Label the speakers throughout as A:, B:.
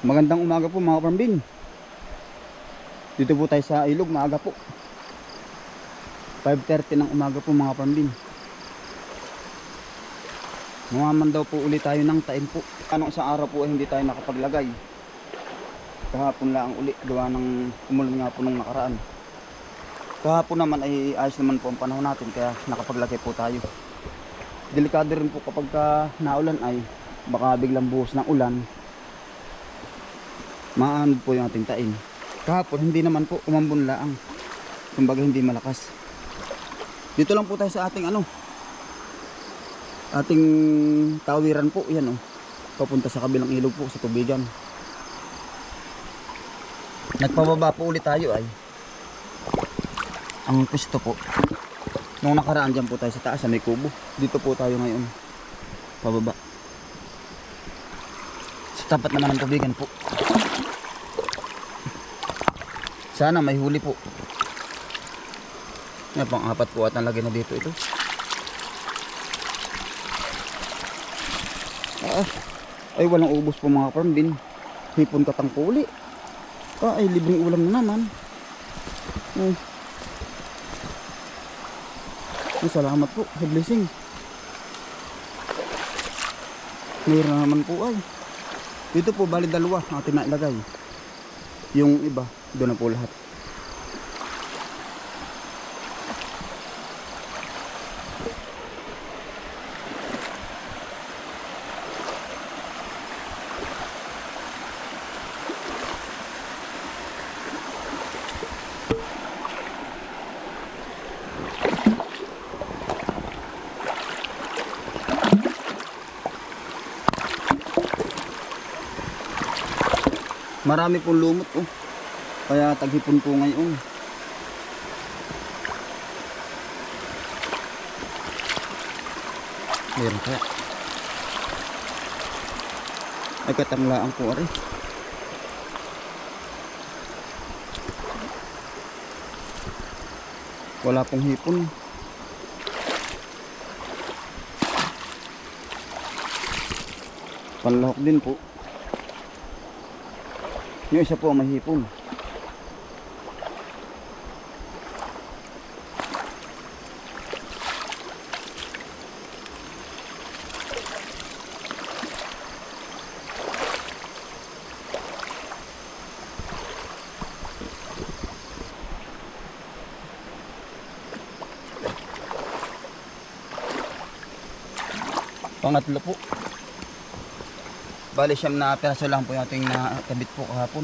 A: Magandang umaga po mga parmbin. Dito po tayo sa ilog, maaga po. 5.30 ng umaga po mga parmbin. Mamaman daw po ulit tayo ng taim po. Anong isang araw po hindi tayo nakapaglagay. Kahapon lang uli, gawa ng umulan nga po nung nakaraan. Kahapon naman ay ayos naman po ang panahon natin kaya nakapaglagay po tayo. Delikado rin po kapag ka naulan ay baka biglang buhos ng ulan maano po yung ating tain. Kahapon, hindi naman po, umambon laang. Kumbaga hindi malakas. Dito lang po tayo sa ating ano, ating tawiran po, yan oh. Papunta sa kabilang ilog po, sa tubigan. Nagpababa po ulit tayo ay. Ang pwesto po. Nung nakaraan dyan po tayo sa taas, sa may kubo. Dito po tayo ngayon. Pababa. Sa tapat naman ng tubigan po. Sana may huli po. Yan, pang apat po at nalagay na dito ito. Ah, ay walang ubos po mga farm din. Hipon katang puli. Ah, ay libreng ulam na naman. Oh. Ay, salamat po sa blessing. Mayroon na naman po ay. Dito po bali dalawa atin na ilagay. Yung iba, doon na po lahat. Marami pong lumot oh. Kaya taghipon po ngayon. Meron kaya. Ay katanglaan po ari. Wala pong hipon. Panlahok din po. Yung isa po mahipon. Pangatlo po. Bali siyam na peraso lang po yung ating nakabit po kahapon.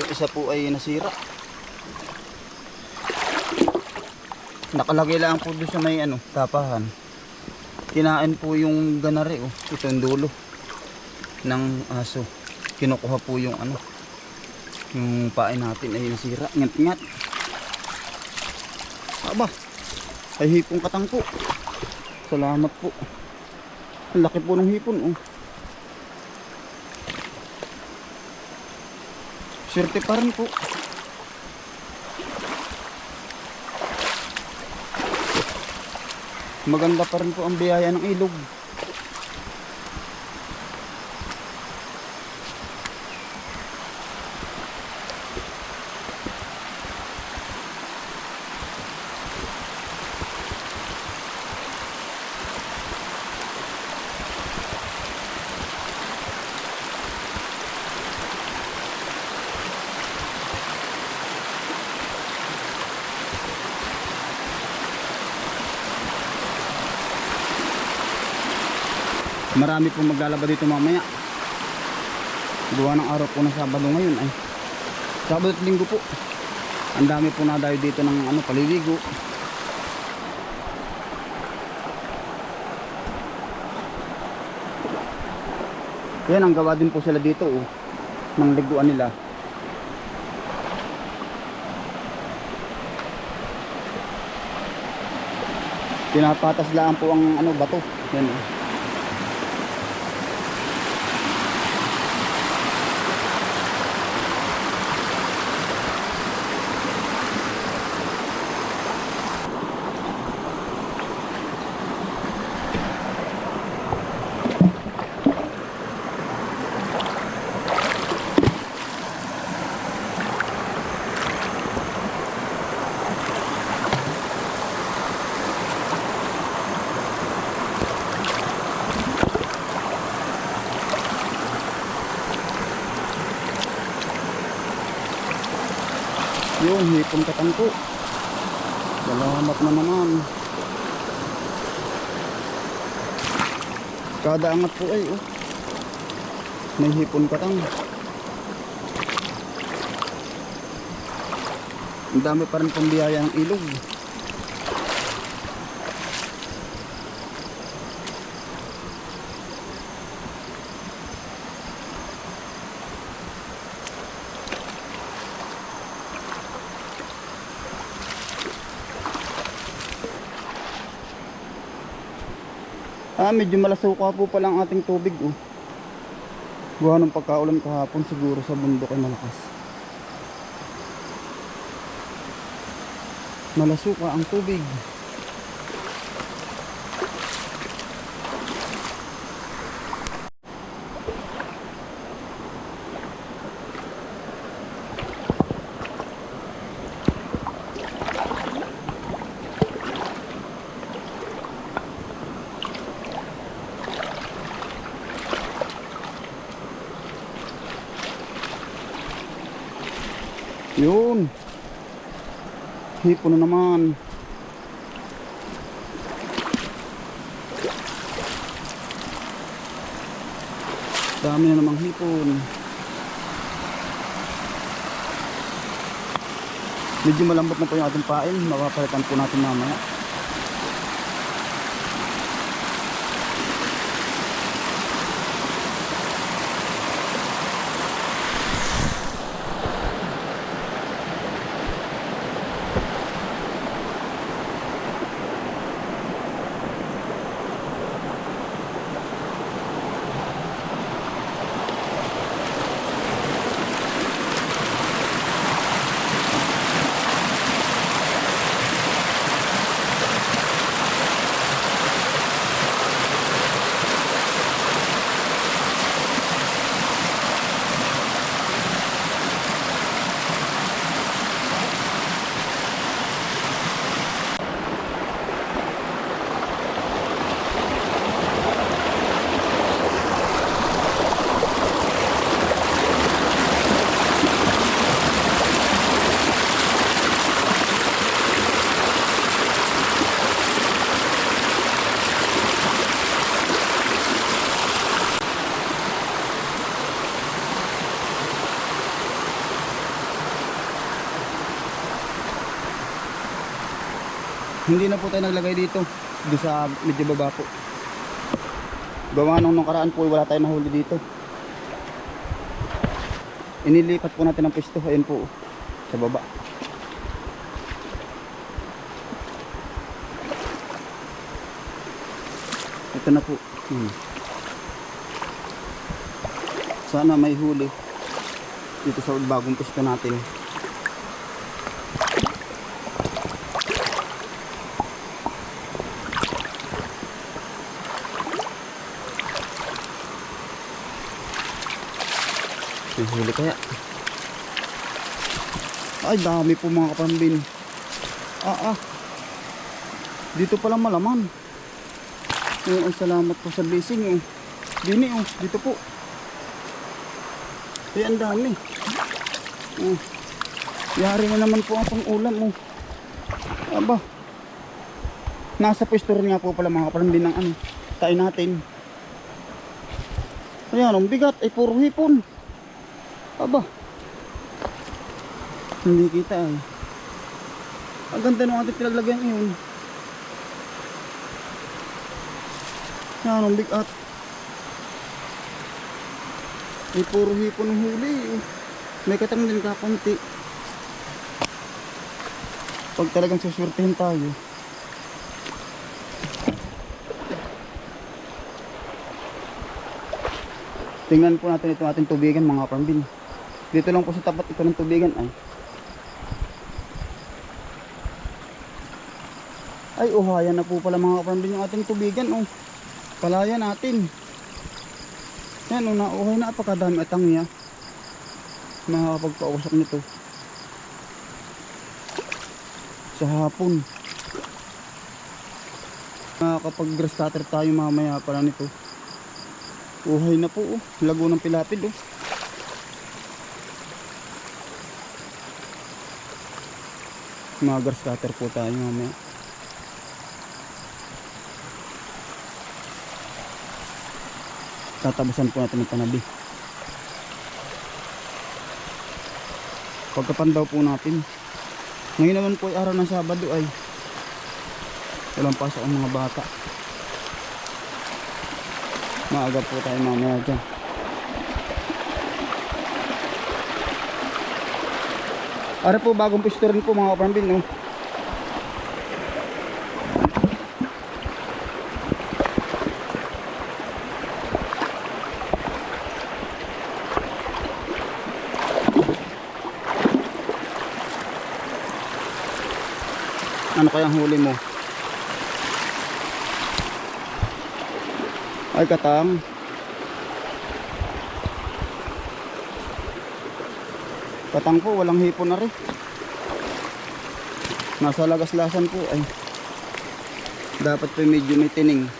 A: Yung isa po ay nasira. Nakalagay lang po doon sa may ano, tapahan. Kinain po yung ganari oh. Ito yung dulo ng aso. Kinukuha po yung ano, yung pain natin ay nasira. Ngat-ngat. Aba, ay hipong katang po. Salamat po. Ang laki po ng hipon oh. Swerte pa rin po. Maganda pa rin po ang biyaya ng ilog. Marami po maglalaba dito mamaya. Gawa ng araw po ng Sabado ngayon ay. Sabado at Linggo po. Ang dami po na dayo dito ng ano, paliligo. Yan ang gawa din po sila dito oh. Ng liguan nila. Pinapatas lang po ang ano bato. Yan oh. Yun, hipon katangko. Salamat na naman. Kada angat po ay oh. May hipon katang. Ang dami pa rin pang biyaya ng ilog. Ah, medyo malasuka po pala ang ating tubig oh. Gawa ng pagkaulan kahapon siguro sa bundok ay malakas. Malasuka ang tubig. Yun. Hipo na naman. Dami na namang hipon. Medyo malambot na po yung ating pain. Makapalitan po natin mamaya. Hindi na po tayo naglagay dito. Doon sa medyo baba po. Gawa nung nung karaan po wala tayong nahuli dito. Inilipat po natin ang pwesto. Ayun po. Sa baba. Ito na po. Hmm. Sana may huli. Dito sa bagong pwesto natin. May kaya. Ay, dami po mga kapambin. Ah, ah. Dito pala malaman. Ay, ay, salamat po sa blessing. Oh. Dini, oh. Dito po. Ay, ang dami. Oh. Yari na naman po ang pang-ulam. Oh. Aba. Nasa pwesto rin nga po pala mga kapambin ng ano. Tayo natin. Ayan, ang bigat. Ay, puro hipon. Aba. Hindi kita ay. Ang ganda ng ating pinaglagyan ngayon. Yan ang big at. Ay puro hipon huli. eh. May katang din kakunti. Pag talagang suswertehin tayo. Tingnan po natin ito ating tubigan mga pambin. Dito lang po sa tapat ito ng tubigan ay. Ay, uhayan na po pala mga kapambin yung ating tubigan. Oh. Palaya natin. Yan, oh, nauhay na. Apakadami atang niya. Nakakapagpausok nito. Sa hapon. Nakakapag-grass cutter tayo mamaya pala nito. Uhay na po. Oh. Lago ng pilapid. Oh. Mga grass po tayo mamaya. Tatabasan po natin ng panabi. Pagkapandaw po natin. Ngayon naman po ay araw ng Sabado ay walang pasok ang mga bata. Maaga po tayo mamaya dyan. Ara po bagong pwesto rin po mga kaparambin no. Ano kayang huli mo? Ay katang. Katang po, walang hipon na rin. Nasa lagaslasan po ay dapat po medyo may tining.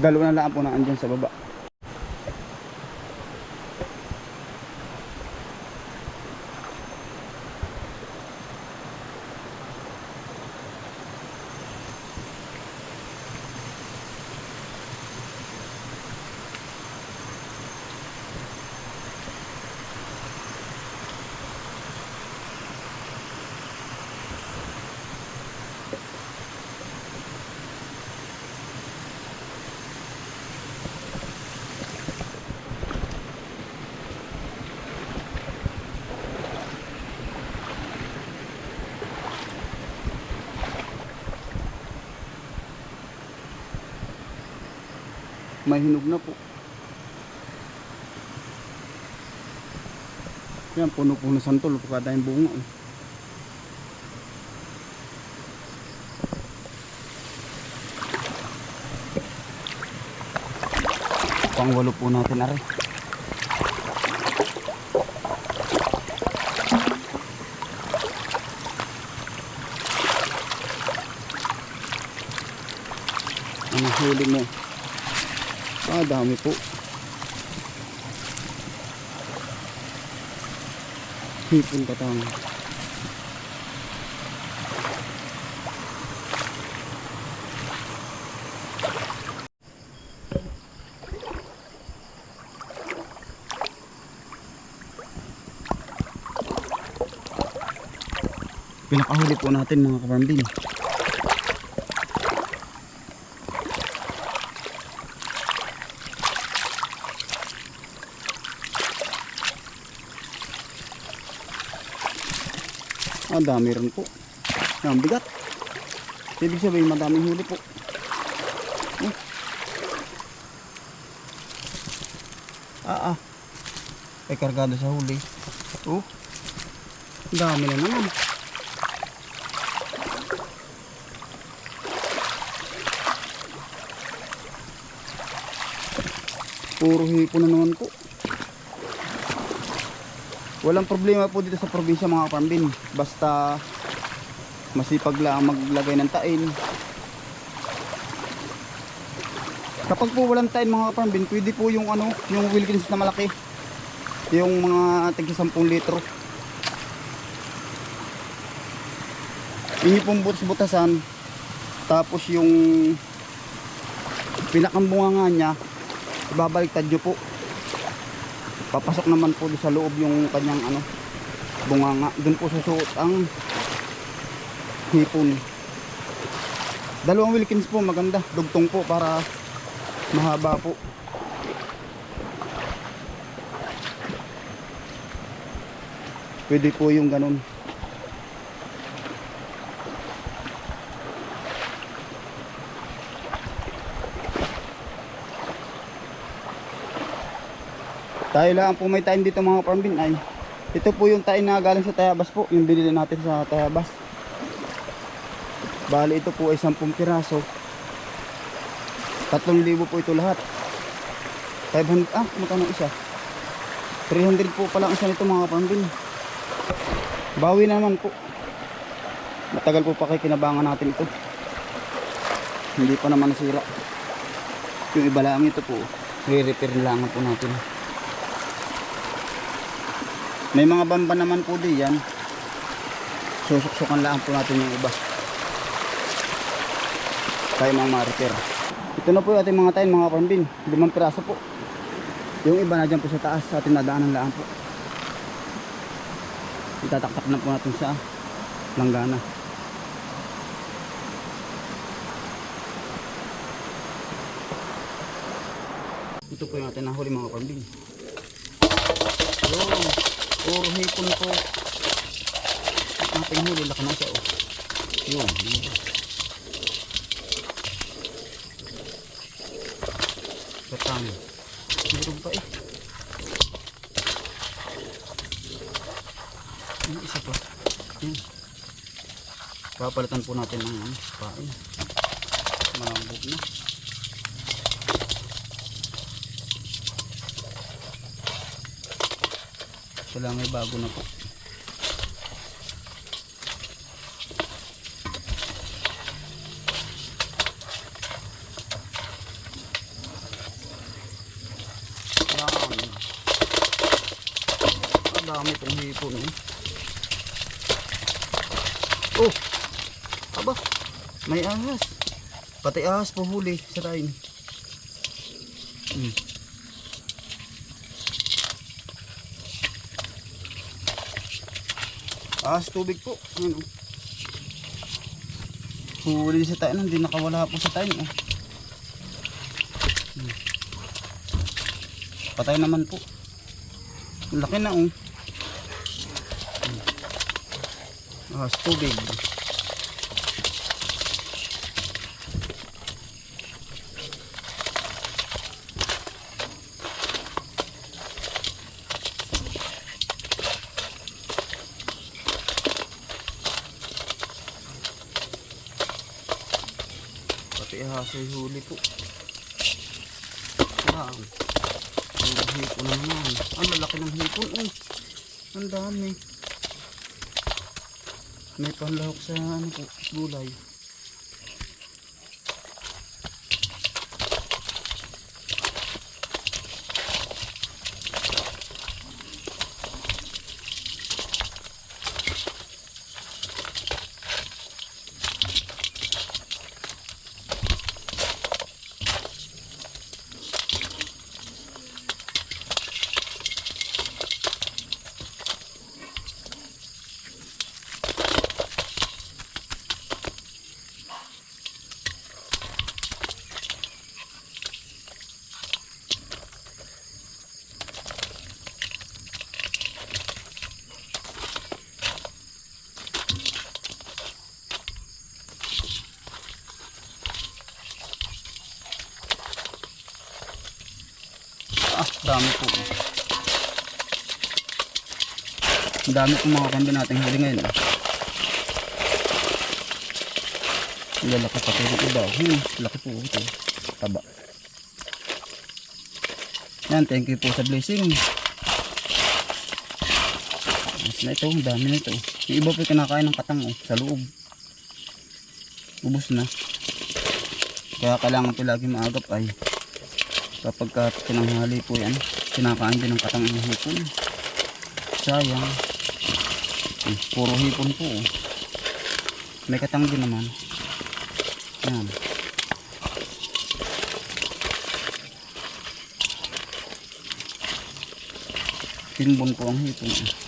A: Dalawa na lang po na andyan sa baba. May hinog na po. Yan, puno-puno santol. Pagkada yung bunga. Eh. Pangwalo po natin are. Ano huli mo? Ah, dami po. Hipon katang. Pinakahuli po natin mga kaparambin. Ah, dami rin po. Ang bigat. Ibig sabihin, madaming huli po. Oh. Ah, ah. Ay, kargado sa huli. Oh. Ang dami na naman. Puro hipo na naman po. Walang problema po dito sa probinsya mga kapambin. Basta masipag lang maglagay ng tain. Kapag po walang tain mga kapambin, pwede po yung ano, yung Wilkins na malaki. Yung mga tig 10 litro. Inyo pong butas-butasan. Tapos yung pinakambunga nga niya, ibabaliktad nyo po papasok naman po sa loob yung kanyang ano bunganga doon po susuot ang hipon. Dalawang Wilkins po maganda. Dugtong po para mahaba po. Pwede po yung ganun tayo lang po may tain dito mga parmbin ay ito po yung tain na galing sa Tayabas po. Yung binili natin sa Tayabas. Bali ito po ay 10 piraso. 3,000 po ito lahat. 500 ah magkano isa? 300 po pala ang isa nito mga parmbin bawi na naman po. Matagal po pa kay kinabangan natin ito. Hindi pa naman nasira. Yung iba lang ito po, re-repair lang po natin. May mga bamba naman po diyan. Susuksukan lang po natin yung iba. Tayo mga ma-repair. Ito na po yung ating mga tayo mga pambin. Limang piraso po. Yung iba na dyan po sa taas sa ating nadaanan lang po. Itataktak na po natin sa langgana. Ito po yung ating nahuli mga pambin. Puro hipon po. Ating huli. Laki na siya oh. Yun. yun. Katang. Pa eh. Yung isa pa. Yun. Papalitan po natin ng ano, pain. Malambot na. Ito lang ay bago na po. Ang dami pong hipon eh. Oh! Aba! May ahas. Pati ahas po huli sa line. Hmm. Ahas tubig po. Ayan, oh. Huli sa tayo. Hindi nakawala po sa tayo. Oh. Hmm. Patay naman po. Laki na oh. Hmm. Ahas tubig. Ahas ay huli po. Wow. Ang hipon naman. Ang lalaki ng hipon. Oh. Ang dami. May panlahok sa ano po, gulay. Ah, dami po. Ang dami po mga kambing natin huli ngayon. ah. Ang lalaki pa ito iba. Hmm, laki po ito. Taba. Yan, thank you po sa blessing. Mas na ito, ang dami na ito. Yung iba po kinakain ng katang oh, sa loob. Ubus na. Kaya kailangan po lagi maagap ay kapag ka tinanghali po yan kinakain din ng katang ng hipon sayang Hmm, puro hipon po oh. may katang din naman yan timbon po ang hipon eh.